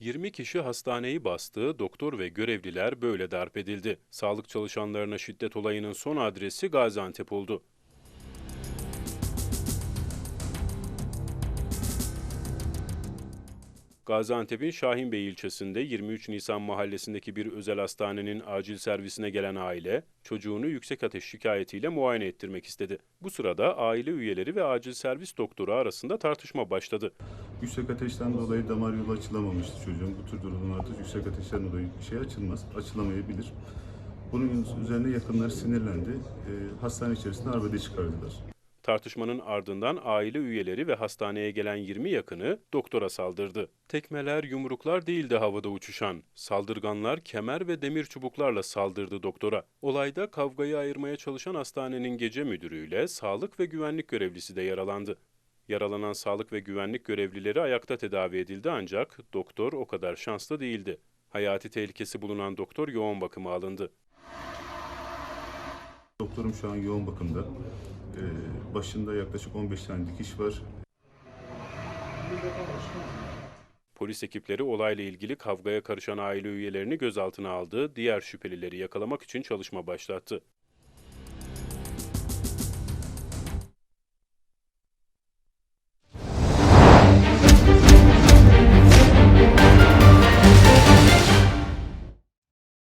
20 kişi hastaneyi bastı, doktor ve görevliler böyle darp edildi. Sağlık çalışanlarına şiddet olayının son adresi Gaziantep oldu. Gaziantep'in Şahinbey ilçesinde 23 Nisan mahallesindeki bir özel hastanenin acil servisine gelen aile, çocuğunu yüksek ateş şikayetiyle muayene ettirmek istedi. Bu sırada aile üyeleri ve acil servis doktoru arasında tartışma başladı. Yüksek ateşten dolayı damar yolu açılamamıştı çocuğun. Bu tür durumlarda yüksek ateşten dolayı bir şey açılmaz, açılamayabilir. Bunun üzerine yakınları sinirlendi. Ee, hastane içerisinde arbede çıkardılar. Tartışmanın ardından aile üyeleri ve hastaneye gelen 20 yakını doktora saldırdı. Tekmeler, yumruklar değildi havada uçuşan. Saldırganlar kemer ve demir çubuklarla saldırdı doktora. Olayda kavgayı ayırmaya çalışan hastanenin gece müdürüyle sağlık ve güvenlik görevlisi de yaralandı. Yaralanan sağlık ve güvenlik görevlileri ayakta tedavi edildi ancak doktor o kadar şanslı değildi. Hayati tehlikesi bulunan doktor yoğun bakıma alındı. Doktorum şu an yoğun bakımda. Ee, başında yaklaşık 15 tane dikiş var. Polis ekipleri olayla ilgili kavgaya karışan aile üyelerini gözaltına aldı, diğer şüphelileri yakalamak için çalışma başlattı.